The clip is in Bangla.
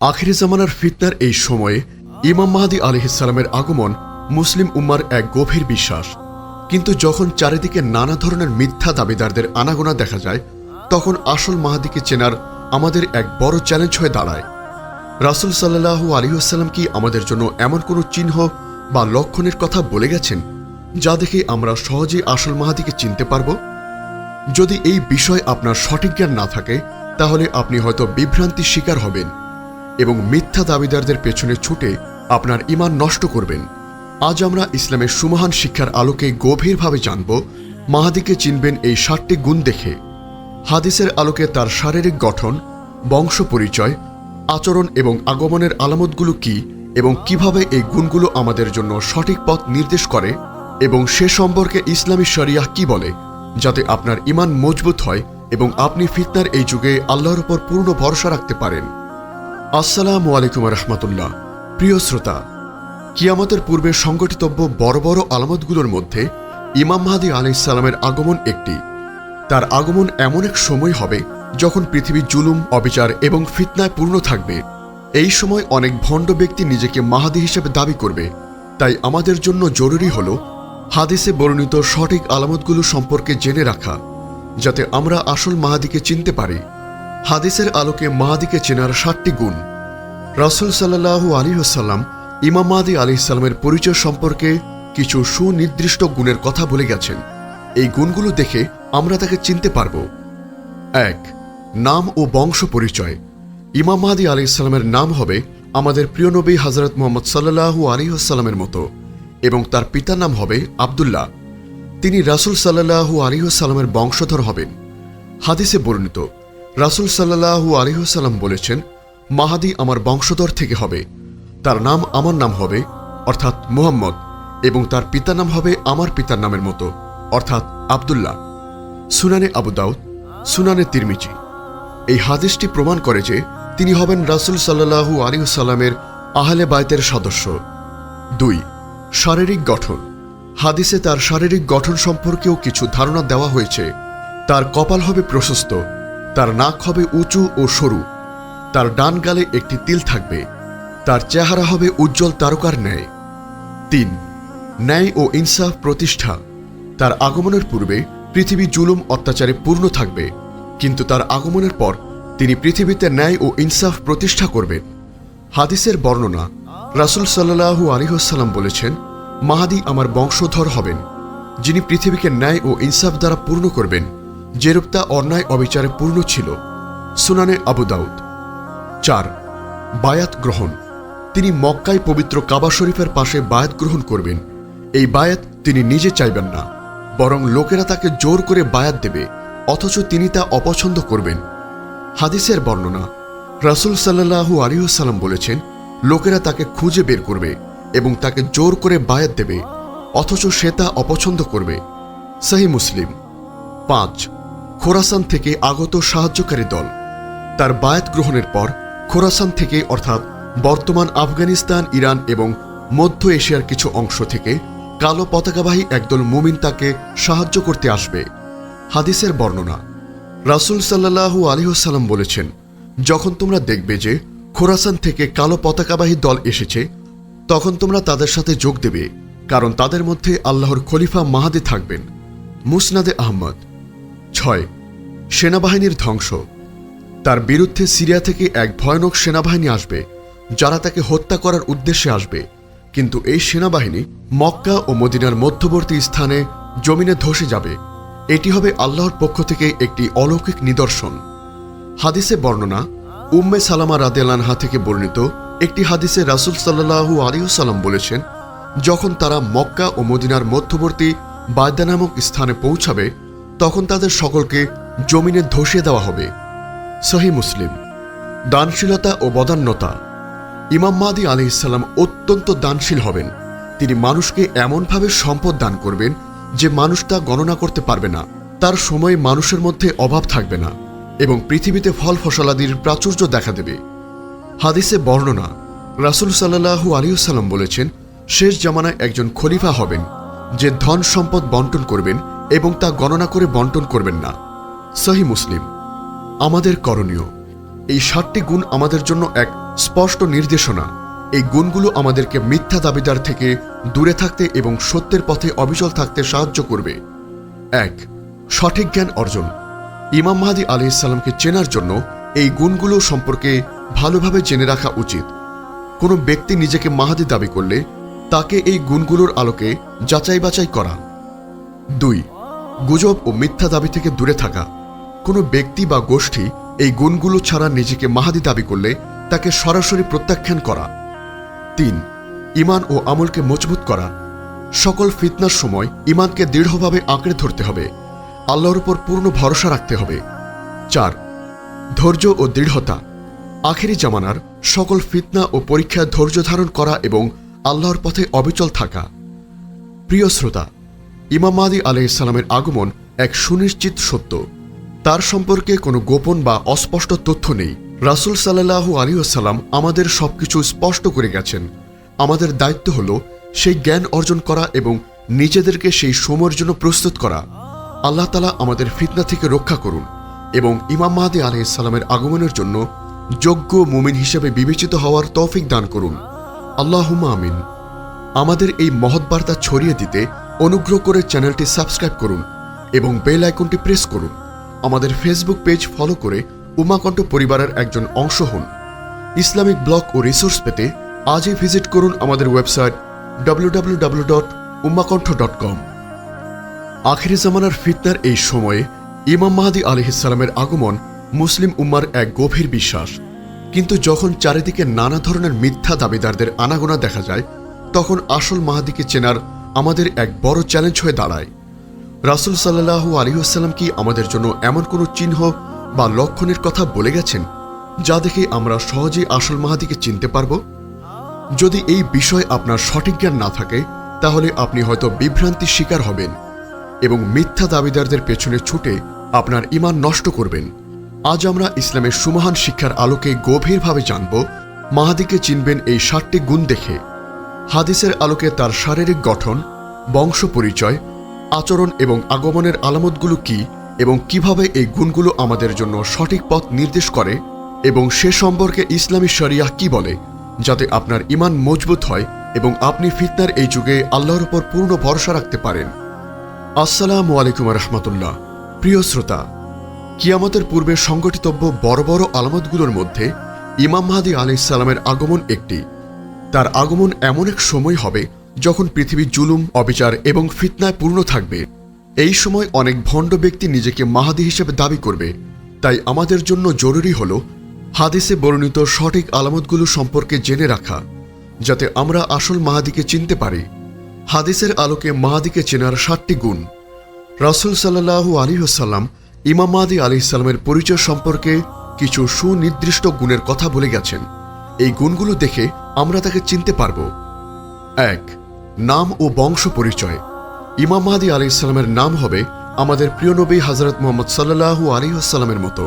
আখিরি জামানার ফিতনার এই সময়ে ইমাম মাহাদি আলহিসাল্লামের আগমন মুসলিম উম্মার এক গভীর বিশ্বাস। কিন্তু যখন চারিদিকে নানা ধরনের মিথ্যা দাবিদারদের আনাগোনা দেখা যায়, তখন আসল মাহাদিকে চেনার আমাদের এক বড় চ্যালেঞ্জ হয়ে দাঁড়ায়। রাসুল সাল্লাহু আলিহাস্লাম কি আমাদের জন্য এমন কোনো চিহ্ন বা লক্ষণের কথা বলে গেছেন, যা দেখে আমরা সহজেই আসল মাহাদিকে চিনতে পারব? যদি এই বিষয় আপনার সঠিক জ্ঞান না থাকে, তাহলে আপনি হয়তো বিভ্রান্তির শিকার হবেন। এবং মিথ্যা দাবিদারদের পেছনে ছুটে আপনার ইমান নষ্ট করবেন। আজ আমরা ইসলামের সুমহান শিক্ষার আলোকে গভীরভাবে জানব, মাহাদিকে চিনবেন এই ষাটটি গুণ দেখে। হাদিসের আলোকে তার শারীরিক গঠন, বংশ পরিচয়, আচরণ এবং আগমনের আলামতগুলো কি এবং কীভাবে এই গুণগুলো আমাদের জন্য সঠিক পথ নির্দেশ করে এবং সে সম্পর্কে ইসলামী শরিয়াহ কি বলে, যাতে আপনার ইমান মজবুত হয় এবং আপনি ফিতনার এই যুগে আল্লাহর উপর পূর্ণ ভরসা রাখতে পারেন। আসসালামু আলাইকুম রহমতুল্লাহ। প্রিয় শ্রোতা, কিয়ামতের পূর্বে সংগঠিতব্য বড় বড় আলামতগুলোর মধ্যে ইমাম মাহাদি আলাইসাল্লামের আগমন একটি। তার আগমন এমন এক সময় হবে যখন পৃথিবী জুলুম, অবিচার এবং ফিতনায় পূর্ণ থাকবে। এই সময় অনেক ভণ্ড ব্যক্তি নিজেকে মাহাদি হিসেবে দাবি করবে। তাই আমাদের জন্য জরুরি হল হাদিসে বর্ণিত সঠিক আলামতগুলো সম্পর্কে জেনে রাখা, যাতে আমরা আসল মাহাদিকে চিনতে পারি। হাদিসের আলোকে মাহাদিকে চেনার ষাটটি গুণ। রাসুল সাল্লাহু আলী হাসাল্লাম ইমাম মাহাদি আলি ইসলামের পরিচয় সম্পর্কে কিছু সুনির্দিষ্ট গুণের কথা বলে গেছেন। এই গুণগুলো দেখে আমরা তাকে চিনতে পারব। এক, নাম ও বংশ পরিচয়। ইমাম মাহাদি আলি ইসলামের নাম হবে আমাদের প্রিয় নবী হজরত মোহাম্মদ সাল্লাহু আলী আসসালামের মতো এবং তার পিতার নাম হবে আবদুল্লাহ। তিনি রাসুল সাল্লাহু আলী সাল্লামের বংশধর হবেন। হাদিসে বর্ণিত রাসুল সাল্লাহু আলিহাসাল্লাম বলেছেন, মাহাদি আমার বংশধর থেকে হবে। তার নাম আমার নাম হবে, অর্থাৎ মুহাম্মদ, এবং তার পিতার নাম হবে আমার পিতার নামের মতো, অর্থাৎ আবদুল্লাহ। সুনানে আবু দাউদ, সুনানে তিরমিজি। এই হাদিসটি প্রমাণ করে যে তিনি হবেন রাসুল সাল্লাহু আলিহাসাল্লামের আহলে বায়তের সদস্য। দুই, শারীরিক গঠন। হাদিসে তার শারীরিক গঠন সম্পর্কেও কিছু ধারণা দেওয়া হয়েছে। তার কপাল হবে প্রশস্ত তার নাক হবে উঁচু ও সরু। তার ডান গালে একটি তিল থাকবে। তার চেহারা হবে উজ্জ্বল তারকার ন্যায়। তিন, ন্যায় ও ইনসাফ প্রতিষ্ঠা। তার আগমনের পূর্বে পৃথিবী জুলুম অত্যাচারে পূর্ণ থাকবে। কিন্তু তার আগমনের পর তিনি পৃথিবীতে ন্যায় ও ইনসাফ প্রতিষ্ঠা করবেন। হাদিসের বর্ণনা, রাসুল সাল্লাহু আলিহাসাল্লাম বলেছেন, মাহাদি আমার বংশধর হবেন, যিনি পৃথিবীকে ন্যায় ও ইনসাফ দ্বারা পূর্ণ করবেন। যেরূপ তা অন্যায় অবিচারে পূর্ণ ছিল, সুনানে আবু দাউদ। চার, বায়াত গ্রহণ। তিনি মক্কায় পবিত্র কাবা শরীফের পাশে বায়াত গ্রহণ করবেন। এই বায়াত তিনি নিজে চাইবেন না, বরং লোকেরা তাকে জোর করে বায়াত দেবে, অথচ তিনি তা অপছন্দ করবেন। হাদিসের বর্ণনা, রাসুল সাল্লাহু আলিহাল্লাম বলেছেন, লোকেরা তাকে খুঁজে বের করবে এবং তাকে জোর করে বায়াত দেবে, অথচ সে তা অপছন্দ করবে। সাহি মুসলিম। পাঁচ খোরাসান থেকে আগত সাহায্যকারী দল। তার বায়াত গ্রহণের পর খোরাসান থেকে, অর্থাৎ বর্তমান আফগানিস্তান, ইরান এবং মধ্য এশিয়ার কিছু অংশ থেকে কালো পতাকাবাহী একদল মুমিন তাকে সাহায্য করতে আসবে। হাদিসের বর্ণনা, রাসুল সাল্লাহু আলিহাসাল্লাম বলেছেন, যখন তোমরা দেখবে যে খোরাসান থেকে কালো পতাকাবাহী দল এসেছে, তখন তোমরা তাদের সাথে যোগ দেবে, কারণ তাদের মধ্যে আল্লাহর খলিফা মাহাদে থাকবেন। মুসনাদে আহমদ ছয়, সেনাবাহিনীর ধ্বংস। তার বিরুদ্ধে সিরিয়া থেকে এক ভয়ানক সেনাবাহিনী আসবে, যারা তাকে হত্যা করার উদ্দেশ্যে আসবে। কিন্তু এই সেনাবাহিনী মক্কা ও মদিনার মধ্যবর্তী স্থানে জমিনে ধসে যাবে। এটি হবে আল্লাহর পক্ষ থেকে একটি অলৌকিক নিদর্শন। হাদিসে বর্ণনা, উম্মে সালামা রাদেলানহা থেকে বর্ণিত একটি হাদিসে রাসুল সাল্লাহু আলিউসাল্লাম বলেছেন, যখন তারা মক্কা ও মদিনার মধ্যবর্তী বায়দা নামক স্থানে পৌঁছাবে তখন তাদের সকলকে জমিনে ধসিয়ে দেওয়া হবে। সহি মুসলিম। দানশীলতা ও বদান্যতা। ইমাম মাদি আলি ইসাল্লাম অত্যন্ত দানশীল হবেন। তিনি মানুষকে এমনভাবে সম্পদ দান করবেন যে মানুষ তা গণনা করতে পারবে না। তার সময় মানুষের মধ্যে অভাব থাকবে না এবং পৃথিবীতে ফল ফসলাদির প্রাচুর্য দেখা দেবে। হাদিসে বর্ণনা, রাসুল সাল্লাহু আলিউসাল্লাম বলেছেন, শেষ জামানায় একজন খলিফা হবেন, যে ধন সম্পদ বন্টন করবেন এবং তা গণনা করে বন্টন করবেন না। সহি মুসলিম, আমাদের করণীয়, এই ষাটটি গুণ আমাদের জন্য এক স্পষ্ট নির্দেশনা। এই গুণগুলো আমাদেরকে মিথ্যা দাবিদার থেকে দূরে থাকতে এবং সত্যের পথে অবিচল থাকতে সাহায্য করবে। এক, সঠিক জ্ঞান অর্জন। ইমাম মাহাদি আলি ইসলামকে চেনার জন্য এই গুণগুলো সম্পর্কে ভালোভাবে জেনে রাখা উচিত। কোনো ব্যক্তি নিজেকে মাহাদি দাবি করলে তাকে এই গুণগুলোর আলোকে যাচাই বাছাই করা। দুই গুজব ও মিথ্যা দাবি থেকে দূরে থাকা। কোনো ব্যক্তি বা গোষ্ঠী এই গুণগুলো ছাড়া নিজেকে মাহাদি দাবি করলে তাকে সরাসরি প্রত্যাখ্যান করা। তিন ইমান ও আমলকে মজবুত করা। সকল ফিতনার সময় ইমানকে দৃঢ়ভাবে আঁকড়ে ধরতে হবে। আল্লাহর উপর পূর্ণ ভরসা রাখতে হবে। চার, ধৈর্য ও দৃঢ়তা। আখেরি জামানার সকল ফিতনা ও পরীক্ষায় ধৈর্য ধারণ করা এবং আল্লাহর পথে অবিচল থাকা। প্রিয় শ্রোতা ইমাম মাদি আলাইসালামের আগমন এক সুনিশ্চিত সত্য। তার সম্পর্কে কোনো গোপন বা অস্পষ্ট তথ্য নেই। রাসুল সাল্লাহু আলিউসাল্লাম আমাদের সবকিছু স্পষ্ট করে গেছেন। আমাদের দায়িত্ব হল সেই জ্ঞান অর্জন করা এবং নিজেদেরকে সেই সময়ের জন্য প্রস্তুত করা। আল্লাহ তালা আমাদের ফিতনা থেকে রক্ষা করুন এবং ইমাম মাহাদি আলাইসাল্লামের আগমনের জন্য যোগ্য মুমিন হিসেবে বিবেচিত হওয়ার তৌফিক দান করুন। আল্লাহুম্মা আমিন। আমাদের এই মহৎ বার্তা ছড়িয়ে দিতে অনুগ্রহ করে চ্যানেলটি সাবস্ক্রাইব করুন এবং বেল আইকনটি প্রেস করুন। আমাদের ফেসবুক পেজ ফলো করে উমাকণ্ঠ পরিবারের একজন অংশ হন। ইসলামিক ব্লগ ও রিসোর্স পেতে আজই ভিজিট করুন আমাদের website W W W dot dot com আখিরি জামানার ফিতনার এই সময়ে ইমাম মাহাদি আলহিসাল্লামের আগমন মুসলিম উম্মার এক গভীর বিশ্বাস। কিন্তু যখন চারিদিকে নানা ধরনের মিথ্যা দাবিদারদের আনাগোনা দেখা যায়, তখন আসল মাহাদিকে চেনার আমাদের এক বড় চ্যালেঞ্জ হয়ে দাঁড়ায়। রাসুল সাল্লাহু আলিহাস্লাম কি আমাদের জন্য এমন কোনো চিহ্ন বা লক্ষণের কথা বলে গেছেন, যা দেখে আমরা সহজেই আসল মাহাদিকে চিনতে পারব? যদি এই বিষয়ে আপনার সঠিক জ্ঞান না থাকে, তাহলে আপনি হয়তো বিভ্রান্তির শিকার হবেন এবং মিথ্যা দাবিদারদের পেছনে ছুটে আপনার ইমান নষ্ট করবেন। আজ আমরা ইসলামের সুমহান শিক্ষার আলোকে গভীরভাবে জানব, মাহাদিকে চিনবেন এই ষাটটি গুণ দেখে। হাদিসের আলোকে তার শারীরিক গঠন, বংশ পরিচয়, আচরণ এবং আগমনের আলামতগুলো কি এবং কীভাবে এই গুণগুলো আমাদের জন্য সঠিক পথ নির্দেশ করে এবং সে সম্পর্কে ইসলামী শরিয়াহ কি বলে যাতে আপনার ইমান মজবুত হয় এবং আপনি ফিতনার এই যুগে আল্লাহর উপর পূর্ণ ভরসা রাখতে পারেন। আসসালামু আলাইকুম রহমতুল্লাহ। প্রিয় শ্রোতা, কিয়ামতের পূর্বে সংগঠিতব্য বড় বড় আলামতগুলোর মধ্যে ইমাম মাহাদি আলাইসাল্লামের আগমন একটি। তার আগমন এমন এক সময় হবে যখন পৃথিবী জুলুম, অবিচার এবং ফিতনায় পূর্ণ থাকবে। এই সময় অনেক ভণ্ড ব্যক্তি নিজেকে মাহাদি হিসেবে দাবি করবে। তাই আমাদের জন্য জরুরি হল হাদিসে বর্ণিত সঠিক আলামতগুলো সম্পর্কে জেনে রাখা, যাতে আমরা আসল মাহাদিকে চিনতে পারি। হাদিসের আলোকে মাহাদিকে চেনার সাতটি গুণ। রাসুল সাল্লাহু আলী হাসাল্লাম ইমাম মাহাদি আলি ইসলামের পরিচয় সম্পর্কে কিছু সুনির্দিষ্ট গুণের কথা বলে গেছেন। এই গুণগুলো দেখে আমরা তাকে চিনতে পারব। এক, নাম ও বংশ পরিচয়। ইমাম মাহাদি আলি ইসলামের নাম হবে আমাদের প্রিয় নবী হজরত মোহাম্মদ সাল্লাহু আলী আসসালামের মতো।